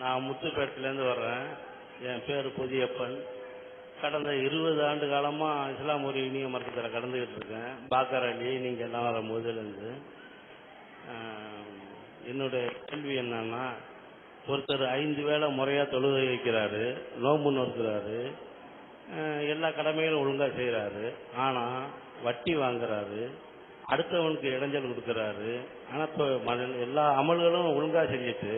நான் முத்துப்பேட்டிலேருந்து வர்றேன். என் பேர் புதியப்பன். கடந்த இருபது ஆண்டு காலமாக இஸ்லாம் ஒரு இனிய மருத்துவத்தில் கடந்துக்கிட்டு இருக்கேன். பாக்கர் அலி நீங்கள் எல்லாம் வர முதலேருந்து. என்னுடைய கேள்வி என்னன்னா ஒருத்தர் ஐந்து வேளை முறையாக தொழுகை வைக்கிறாரு நோம்பு நோக்கிறாரு எல்லா கடமைகளும் ஒழுங்காக செய்கிறாரு ஆனால் வட்டி வாங்குறாரு அடுத்தவனுக்கு இடைஞ்சல் கொடுக்குறாரு ஆனால் இப்போ எல்லா அமல்களும் ஒழுங்காக செஞ்சுட்டு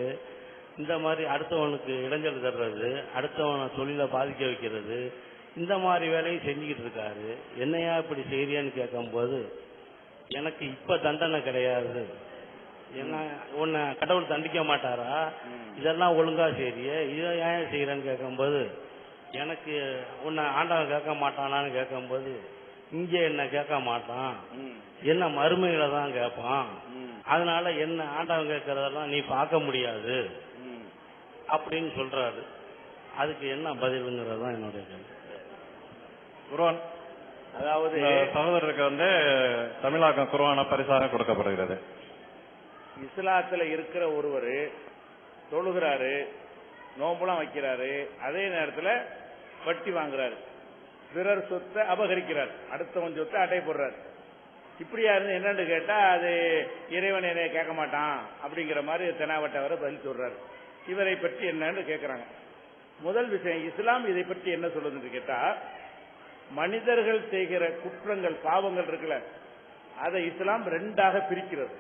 இந்த மாதிரி அடுத்தவனுக்கு இடைஞ்சல் தர்றது அடுத்தவனை தொழிலை பாதிக்க வைக்கிறது இந்த மாதிரி வேலையும் செஞ்சுக்கிட்டு இருக்காரு. என்னையா இப்படி செய்றியான்னு கேட்கும்போது எனக்கு இப்ப தண்டனை கிடையாது. என்ன உன்னை கடவுள் தண்டிக்க மாட்டாரா? இதெல்லாம் ஒழுங்கா செய்றிய இதை ஏன் செய்யறேன்னு கேட்கும்போது எனக்கு உன்னை ஆண்டவன் கேட்க மாட்டானான்னு கேட்கும்போது இங்க என்ன கேட்க மாட்டான். என்ன மறுமையில தான் கேட்பான். அதனால என்ன ஆண்டவன் கேட்கறதெல்லாம் நீ பார்க்க முடியாது. அப்படின்னு சொல்றாரு. அதுக்கு என்ன பதிலுங்கிறது தான் என்னுடைய கேள்வி. குர்ஆன். அதாவது சகோதரருக்கு வந்து தமிழாக்கம் குர்ஆன பரிசாக கொடுக்கப்படுகிறது. இஸ்லாத்துல இருக்கிற ஒருவர் தொழுகிறாரு நோம்புலாம் வைக்கிறாரு அதே நேரத்துல வட்டி வாங்குறாரு. பிறர் சொத்தை அபகரிக்கிறார். அடுத்தவன் சொத்தை அட்டை போடுறாரு. இப்படியா இருந்து என்னன்னு கேட்டா அது இறைவன் என்னைய கேட்க மாட்டான் அப்படிங்கிற மாதிரி தெனாவட்டவரை பதில் சொல்றாரு. இவரை பற்றி என்னன்னு கேட்கிறாங்க முதல் விஷயம் இஸ்லாம் இதை பற்றி என்ன சொல்லுதுன்னு கேட்டா மனிதர்கள் செய்கிற குற்றங்கள் பாவங்கள் இருக்குல்ல அதை இஸ்லாம் ரெண்டாக பிரிக்கிறது.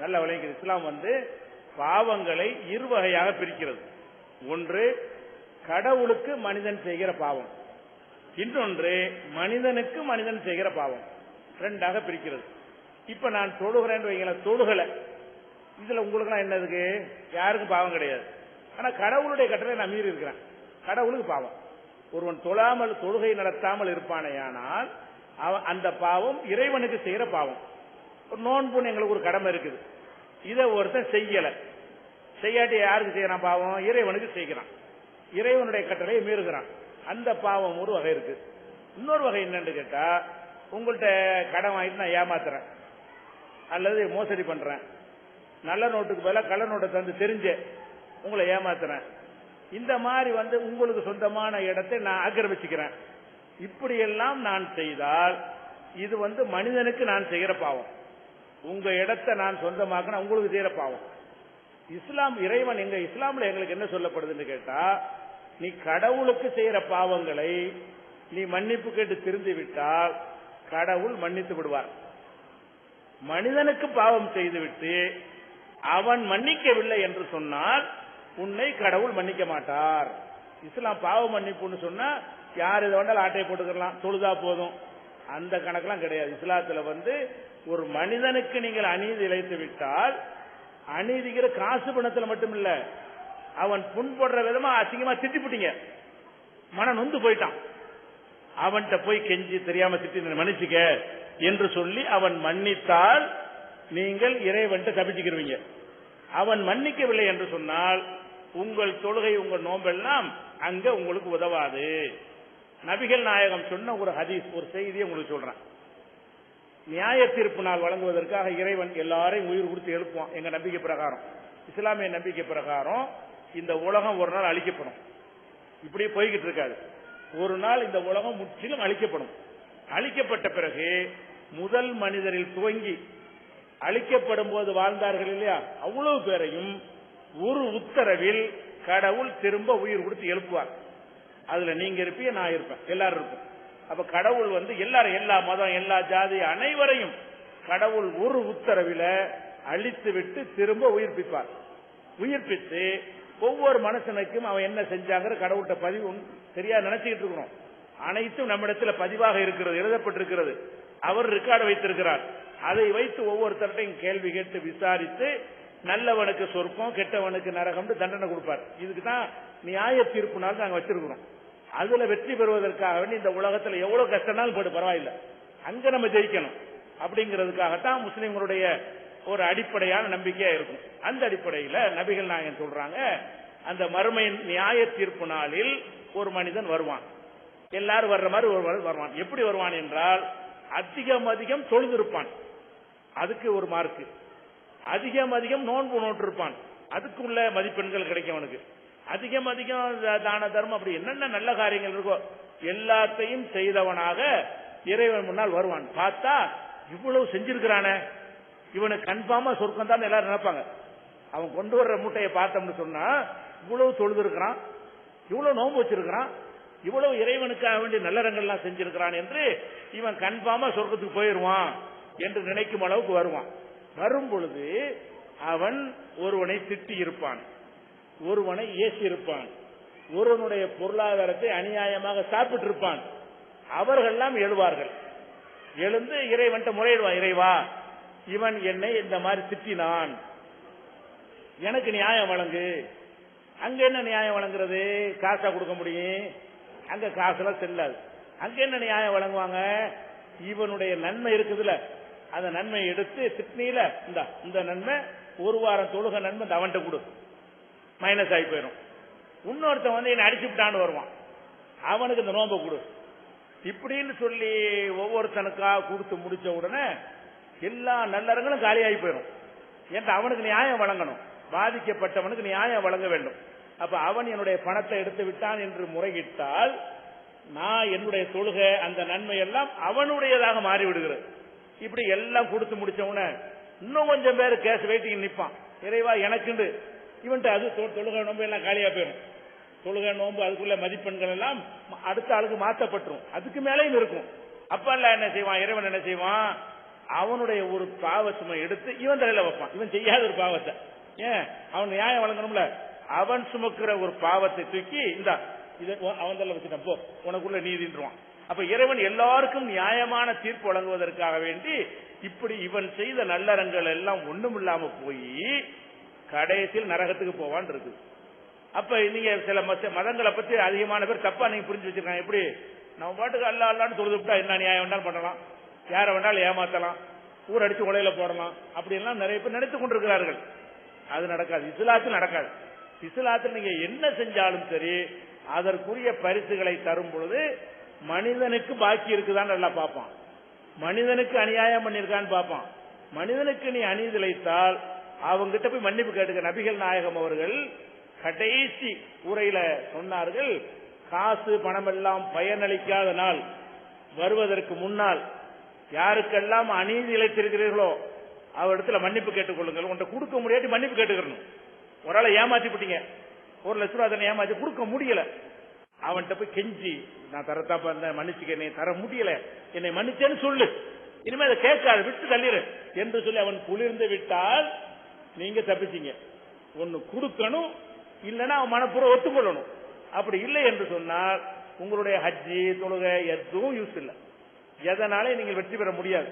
நல்ல விளங்குது இஸ்லாம் வந்து பாவங்களை இருவகையாக பிரிக்கிறது. ஒன்று கடவுளுக்கு மனிதன் செய்கிற பாவம். இன்னொன்று மனிதனுக்கு மனிதன் செய்கிற பாவம். ரெண்டாக பிரிக்கிறது. இப்ப நான் தொழுகிறேன்னு வைங்களேன் தொழுகலை. இதுல உங்களுக்கு என்ன இருக்கு? யாருக்கும் பாவம் கிடையாது. ஆனா கடவுளுடைய கட்டளை நான் மீறி இருக்கிறேன். கடவுளுக்கு பாவம். ஒருவன் தொழாமல் தொழுகை நடத்தாமல் இருப்பானேயானால் அவன் அந்த பாவம் இறைவனுக்கு செய்யற பாவம். ஒரு நோன்புன்னு எங்களுக்கு ஒரு கடமை இருக்குது. இதை ஒருத்தன் செய்யல. செய்யாட்டி யாருக்கு செய்யறான் பாவம்? இறைவனுக்கு செய்கிறான். இறைவனுடைய கட்டளையை மீறுகிறான். அந்த பாவம் ஒரு வகை இருக்கு. இன்னொரு வகை என்னன்னு கேட்டா உங்கள்கிட்ட கடன் வாங்கிட்டு நான் ஏமாத்துறேன். அல்லது மோசடி பண்றேன். நல்ல நோட்டுக்கு பதிலாக கள்ள நோட்டை தந்து தெரிஞ்சு உங்களை ஏமாத்துறேன். இந்த மாதிரி வந்து உங்களுக்கு சொந்தமான இடத்தை நான் ஆக்கிரமிச்சுக்கிறேன். இப்படியெல்லாம் நான் செய்தால் இது வந்து மனிதனுக்கு நான் செய்கிற பாவம். உங்க இடத்தை நான் சொந்தமாக உங்களுக்கு செய்யற பாவம். இஸ்லாம் இறைவன் எங்க இஸ்லாம்ல எங்களுக்கு என்ன சொல்லப்படுதுன்னு கேட்டா நீ கடவுளுக்கு செய்யற பாவங்களை நீ மன்னிப்பு கேட்டு திருந்து விட்டால் கடவுள் மன்னித்து விடுவார். மனிதனுக்கு பாவம் செய்துவிட்டு அவன் மன்னிக்கவில்லை என்று சொன்னால் உன்னை கடவுள் மன்னிக்க மாட்டார். இஸ்லாம் பாவ மன்னிப்புன்னு சொன்னா யார் இதை வேண்டாலும் ஆட்டையை போட்டுக்கலாம் தொழுதா போதும். அந்த கணக்கெல்லாம் கிடையாது. இஸ்லாத்துல வந்து ஒரு மனிதனுக்கு நீங்கள் அநீதி இழைத்து விட்டால் அநீதிங்கிற காசு பணத்துல மட்டும் இல்ல அவன் புண்படுற விதமா அசிங்கமா திட்டிப்புட்டீங்க. மன நொந்து போயிட்டான். அவன்கிட்ட போய் கெஞ்சி தெரியாம திட்டி மன்னிச்சுக்க என்று சொல்லி அவன் மன்னித்தால் நீங்கள் இறைவன்ட்ட தப்பிச்சுக்கிருவீங்க. அவன் மன்னிக்கவில்லை என்று சொன்னால் உங்கள் தொழுகை உங்கள் நோம்பெல்லாம் அங்க உங்களுக்கு உதவாது. நபிகள் நாயகம் சொன்ன ஒரு ஹதீஸ் ஒரு செய்தியை உங்களுக்கு சொல்றேன். நியாய தீர்ப்பு நாள் வழங்குவதற்காக இறைவன் எல்லாரையும் உயிர் கொடுத்து எழுப்புவான் எங்க நம்பிக்கை பிரகாரம். இஸ்லாமிய நம்பிக்கை பிரகாரம் இந்த உலகம் ஒரு நாள் அழிக்கப்படும். இப்படியே போய்கிட்டு இருக்காது. ஒரு நாள் இந்த உலகம் முற்றிலும் அழிக்கப்படும். அழிக்கப்பட்ட பிறகு முதல் மனிதரில் துவங்கி அழிக்கப்படும் போது வாழ்ந்தார்கள் இல்லையா? அவ்வளவு பேரையும் ஒரு உத்தரவில் கடவுள் திரும்ப உயிர் கொடுத்து எழுப்புவார். அதுல நீங்க இருப்பீங்க நான் இருப்பேன். எல்லாரும் இருப்போம். அப்ப கடவுள் வந்து எல்லாரும் எல்லா மதம் எல்லா ஜாதி அனைவரையும் கடவுள் ஒரு உத்தரவில அழித்து விட்டு திரும்ப உயிர்ப்பிப்பார். உயிர்ப்பித்து ஒவ்வொரு மனுஷனுக்கும் அவன் என்ன செஞ்சாங்கிற கடவுள்கிட்ட பதிவு சரியா நினைச்சுக்கிட்டு இருக்கிறோம். அனைத்தும் நம்மிடத்தில் பதிவாக இருக்கிறது எழுதப்பட்டிருக்கிறது. அவர் ரெக்கார்டு வைத்திருக்கிறார். அதை வைத்து ஒவ்வொருத்தர்ட்டையும் கேள்வி கேட்டு விசாரித்து நல்லவனுக்கு சொற்பம் கெட்டவனுக்கு நரகம்னு தண்டனை கொடுப்பார். இதுக்கு தான் நியாய தீர்ப்பு நாள் நாங்கள் வச்சிருக்கிறோம். அதுல வெற்றி பெறுவதற்காக வேண்டி இந்த உலகத்துல எவ்வளவு கஷ்டம்னாலும் போட்டு பரவாயில்ல. அங்க நம்ம ஜெயிக்கணும். அப்படிங்கிறதுக்காகத்தான் முஸ்லிம்களுடைய ஒரு அடிப்படையான நம்பிக்கையா இருக்கும். அந்த அடிப்படையில நபிகள் நாயகன் சொல்றாங்க அந்த மறுமையின் நியாய தீர்ப்பு நாளில் ஒரு மனிதன் வருவான். எல்லாரும் வர்ற மாதிரி ஒரு வருவான். எப்படி வருவான் என்றால் அதிகம் அதிகம் தொழுதிருப்பான். அதுக்கு ஒரு மார்க்கு அதிகம் அதிகம் நோன்பு நோட்டு இருப்பான் அதுக்குள்ள மதிப்பெண்கள் கிடைக்கும் அவனுக்கு. அதிகம் அதிகம் தான தர்மம் அப்படி என்னென்ன நல்ல காரியங்கள் இருக்கோ எல்லாத்தையும் செய்தவனாக இறைவன் முன்னால் வருவான். பார்த்தா இவ்வளவு செஞ்சிருக்கிறானே. இவனுக்கு கன்ஃபார்மா சொர்க்கம் தான் எல்லாரும் நினைப்பாங்க. அவன் கொண்டு வர்ற மூட்டையை பார்த்தோம்னு சொன்னா இவ்வளவு தொழுது இருக்கிறான் இவ்வளவு நோன்பு வச்சிருக்கிறான் இவ்வளவு இறைவனுக்காக வேண்டிய நல்லறங்கள்லாம் செஞ்சிருக்கிறான் என்று இவன் கன்ஃபார்மா சொர்க்கத்துக்கு போயிடுவான் என்று நினைக்கும் அளவுக்கு வருவான். வரும் பொழுது அவன் ஒருவனை திட்டி இருப்பான். ஒருவனை ஏசி இருப்பான் ஒருவனுடைய பொருளாதாரத்தை அநியாயமாக சாப்பிட்டு இருப்பான் அவர்கள்லாம் எழுவார்கள். எழுந்து இறைவன்ட்ட முறையிடுவான் இறைவா இவன் என்னை இந்த மாதிரி திட்டினான். எனக்கு நியாயம் வழங்கு. அங்க என்ன நியாயம் வழங்குறது? காசா கொடுக்க முடியும்? அங்க காசுலாம் செல்லாது. அங்க என்ன நியாயம் வழங்குவாங்க? இவனுடைய நன்மை இருக்குதுல. அந்த நன்மையை எடுத்து திட்னியில இந்த இந்த நன்மை ஒரு வாரம் தொழுக நன்மை இந்த அவன்கிட்ட கொடு. மைனஸ் ஆகி போயிடும் இன்னொருத்தன் வந்து என்னை அடிச்சு விட்டான்னு வருவான். அவனுக்கு இந்த நோன்பை கொடு. இப்படின்னு சொல்லி ஒவ்வொருத்தனுக்கா கொடுத்து முடிச்ச உடனே எல்லா நல்லறங்களும் காலியாகி போயிடும் என்று அவனுக்கு நியாயம் வழங்கணும். பாதிக்கப்பட்டவனுக்கு நியாயம் வழங்க வேண்டும். அப்ப அவன் என்னுடைய பணத்தை எடுத்து விட்டான் என்று முறையிட்டால் நான் என்னுடைய தொழுகை அந்த நன்மை எல்லாம் அவனுடையதாக மாறிவிடுகிறது. இப்படி எல்லாம் கொடுத்து முடிச்சவன இன்னும் கொஞ்சம் பேர் கேஸ் வெயிட்டிங் நிற்பான் இறைவா எனக்குண்டு. இவன்ட்டு அது தொ- தொழுகை நோம்பு எல்லாம் காலியா போயிடும் தொழுகை நோம்பு அதுக்குள்ள மதிப்பெண்கள் எல்லாம் அடுத்த ஆளுக்கு மாற்றப்பட்டுரும். அதுக்கு மேலேயும் இருக்கும். அப்ப எல்லாம் என்ன செய்வான்? இறைவன் என்ன செய்வான்? அவனுடைய ஒரு பாவசுமை எடுத்து இவன் தலையில வைப்பான். இவன் செய்யாத ஒரு பாவத்தை. ஏன்? அவன் நியாயம் வழங்கணும்ல. அவன் சுமக்கிற ஒரு பாவத்தை தூக்கி இந்த இதை அவன் தலையில வச்சுட்டான் போ உனக்குள்ள நீதின்றான் அப்ப இறைவன் எல்லாருக்கும் நியாயமான தீர்ப்பு வழங்குவதற்காக வேண்டி இப்படி இவன் செய்த நல்லறங்கள் எல்லாம் ஒண்ணும் இல்லாம போய் கடைசியில் நரகத்துக்கு போவான் இருக்கு அப்ப நீங்க சில மதங்களை பத்தி அதிகமான பேர் தப்பா நீங்க புரிஞ்சு வச்சிருக்காங்க. எப்படி? நம்ம பாட்டுக்கு அல்லா அல்லான்னு தொழுதுட்டா என்ன நியாயம் வேணாலும் பண்ணலாம். யாரை வேணாலும் ஏமாத்தலாம். ஊர் அடிச்சு உலையில போடலாம். அப்படி எல்லாம் நிறைய பேர் நினைத்துக் கொண்டிருக்கிறார்கள். அது நடக்காது. இஸ்லாத்தில் நடக்காது. இஸ்லாத்தில் நீங்க என்ன செஞ்சாலும் சரி அதற்குரிய பரிசுகளை தரும் பொழுது மனிதனுக்கு பாக்கி இருக்குதான்னு நல்லா பார்ப்பான். மனிதனுக்கு அநியாயம் பண்ணிருக்கான்னு பார்ப்பான். மனிதனுக்கு நீ அநீதி இழைத்தால் அவங்கிட்ட போய் மன்னிப்பு கேட்டுக்க. நபிகள் நாயகம் அவர்கள் கடைசி உரையில சொன்னார்கள் காசு பணம் எல்லாம் பயனளிக்காத நாள். வருவதற்கு முன்னால் யாருக்கெல்லாம் அநீதி இழைத்திருக்கிறீர்களோ அவரிடத்துல மன்னிப்பு கேட்டுக்கொள்ளுங்கள். உன்கிட்ட கொடுக்க முடியாட்டி மன்னிப்பு கேட்டுக்கணும் ஒரு ஆளை ஏமாத்தி விட்டீங்க. ஒரு லட்ச ரூபா அதனை ஏமாத்தி கொடுக்க முடியல. அவன்கிட்ட போய் கெஞ்சி நான் தரத்தாப்பா இருந்தேன் மன்னிச்சுக்க என்னை தர முடியல. என்னை மன்னிச்சேன்னு சொல்லு. இனிமே அதை கேட்காது விட்டு தள்ளிடு என்று சொல்லி அவன் குளிர்ந்து விட்டால் நீங்க தப்பிச்சீங்க. ஒன்னு கொடுக்கணும் இல்லைன்னா அவன் மனப்பூர்வம் ஒத்துக்கொள்ளணும். அப்படி இல்லை என்று சொன்னால் உங்களுடைய ஹஜ்ஜி தொழுகை எதுவும் யூஸ் இல்லை. எதனாலே நீங்கள் வெற்றி பெற முடியாது.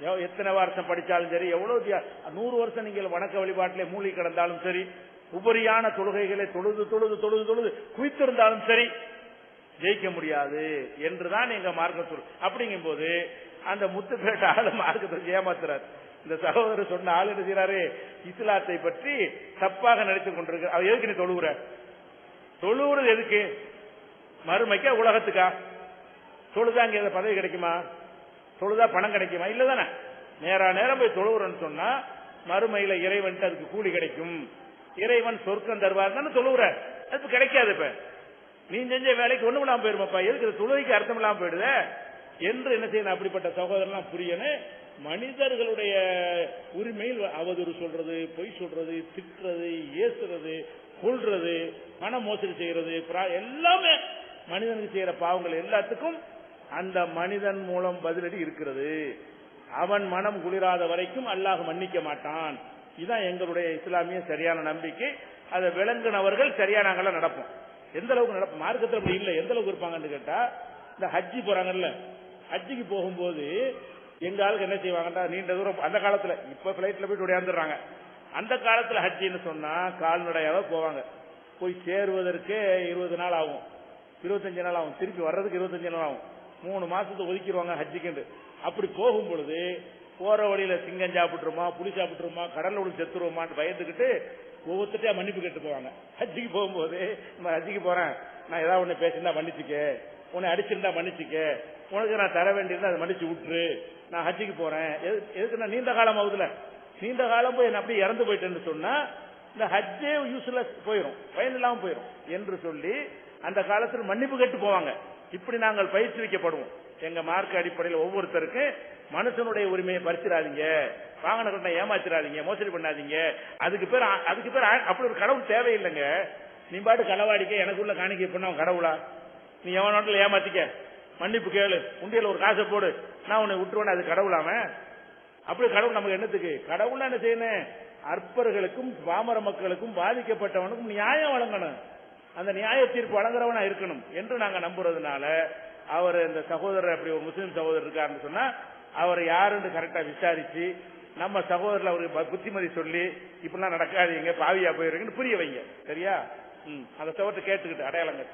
எத்தனை வருஷம் படிச்சாலும் சரி எவ்வளவு நூறு வருஷம் நீங்கள் வணக்க வழிபாட்டிலே மூழ்கி கிடந்தாலும் சரி உபரியான தொழுகைகளை தொழுது தொழுது தொழுது தொழுது குவித்திருந்தாலும் சரி ஜெயிக்க முடியாது என்றுதான் எங்க மார்க்கம் சொல் அப்படிங்கும் போது அந்த முத்துப்பேட்ட ஆளு மார்க்கத்தை ஏமாத்துறார். இந்த சகோதரர் சொன்ன ஆள் என்ன செய்றாரு? இஸ்லாத்தை பற்றி தப்பாக நினைத்துக் கொண்டிருக்க அவர் எதுக்கு நீ தொழுவுற? தொழுவுறது எதுக்கு? மறுமைக்கா உலகத்துக்கா? தொழுதா அங்க பதவி கிடைக்குமா? தொழுதா பணம் கிடைக்குமா? இல்ல தானே நேரா நேரம் போய் தொழுவுறன்னு சொன்னா மறுமையில இறைவன் அதுக்கு கூலி கிடைக்கும். இறைவன் சொர்க்கம் தருவார் தானே தொழுவுற. அது கிடைக்காது இப்ப. நீ செஞ்ச வேலைக்கு ஒண்ணும் இல்லாம போயிருமாப்பா. எதுக்கு தொழுகைக்கு அர்த்தம் இல்லாம போயிடுத? என்று என்ன செய்யணும்? அப்படிப்பட்ட சகோதரெல்லாம் புரியணும். மனிதர்களுடைய உரிமையில் அவதூறு சொல்றது பொய் சொல்றது திட்டுறது ஏசுறது கொள்றது மன மோசடி செய்யறது எல்லாமே மனிதனுக்கு செய்யற பாவங்கள் எல்லாத்துக்கும் அந்த மனிதன் மூலம் பதிலடி இருக்கிறது. அவன் மனம் குளிராத வரைக்கும் அல்லாஹ் மன்னிக்க மாட்டான். இதுதான் எங்களுடைய இஸ்லாமிய சரியான நம்பிக்கை. அதை விளங்குனவர்கள் சரியா நாங்களாம் நடப்போம். எந்த அளவுக்கு நடப்போம்? மார்க்கத்தில் அப்படி இல்லை. எந்த அளவுக்கு இருப்பாங்கன்னு கேட்டா இந்த ஹஜ்ஜி போறாங்கல்ல ஹஜ்ஜிக்கு போகும்போது எங்க ஆளுக்கு என்ன செய்வாங்கன்னா நீண்ட தூரம் அந்த காலத்துல இப்ப பிளைட்ல போயிட்டு உடையாந்துடுறாங்க அந்த காலத்துல ஹஜ்ஜின்னு சொன்னா கால்நடையாக போவாங்க. போய் சேருவதற்கே இருபது நாள் ஆகும். இருபத்தஞ்சு நாள் ஆகும். திருப்பி வர்றதுக்கு இருபத்தஞ்சு நாள் ஆகும். மூணு மாசத்தை ஒதுக்கிடுவாங்க ஹஜ்ஜிக்குன்னு. அப்படி போகும் பொழுது போற வழியில சிங்கம் சாப்பிட்டுருமா புளி சாப்பிட்டுருமா கடல்ல உள்ள செத்துருவோமான்னு பயந்துக்கிட்டு ஒவ்வொருத்தட்டா மன்னிப்பு கேட்டு போவாங்க. ஹஜ்ஜிக்கு போகும்போது நான் ஹஜ்ஜிக்கு போறேன். நான் ஏதாவது ஒண்ணு பேசியிருந்தா மன்னிச்சுக்க. உன்னை அடிச்சிருந்தா மன்னிச்சுக்க. உனக்கு நான் தர வேண்டியிருந்தா அதை மன்னிச்சு விட்டுரு. நான் ஹஜ்ஜிக்கு போறேன். எது- எதுக்கு நான் நீண்ட காலம் ஆகுதுல நீண்ட காலம் போய் என்ன அப்படியே இறந்து போயிட்டேன்னு சொன்னா இந்த ஹஜ்ஜே யூஸ்லெஸ் போயிடும் பயன் இல்லாமல் போயிடும் என்று சொல்லி அந்த காலத்தில் மன்னிப்பு கேட்டு போவாங்க. இப்படி நாங்கள் பயிற்றுவிக்கப்படுவோம். எங்க மார்க் அடிப்படையில் ஒவ்வொருத்தருக்கு மனுஷனுடைய உரிமையை பறிச்சிடாதீங்க. வாகன கட்டணை ஏமாத்திராதீங்க மோசடி பண்ணாதீங்க. அதுக்கு பேர் அதுக்கு பேர் அப்படி ஒரு கடவுள் தேவையில்லைங்க. நீ பாட்டு களவாடிக்க எனக்குள்ள காணிக்க பண்ண அவன் கடவுளா? நீ எவன் ஏமாத்திக்க. மன்னிப்பு கேளு. உண்டியல ஒரு காசை போடு. நான் உன்னை விட்டுருவேன் அது கடவுளாம அப்படி கடவுள் நமக்கு என்னத்துக்கு? கடவுள் என்ன செய்யணும்? அற்பர்களுக்கும் பாமர மக்களுக்கும் பாதிக்கப்பட்டவனுக்கும் நியாயம் வழங்கணும். அந்த நியாய தீர்ப்பு வழங்குறவனா இருக்கணும் என்று நாங்க நம்புறதுனால அவர் இந்த சகோதரர் அப்படி ஒரு முஸ்லீம் சகோதரர் இருக்காருன்னு சொன்னா அவர் யாருன்னு கரெக்டா விசாரிச்சு நம்ம சகோதரர் அவருக்கு ப- புத்திமதி சொல்லி இப்படிலாம் நடக்காதீங்க பாவியா போயிருங்கன்னு புரிய வைங்க. சரியா? ம். அதை தவிர்த்து கேட்டுக்கிட்டு அடையாளங்க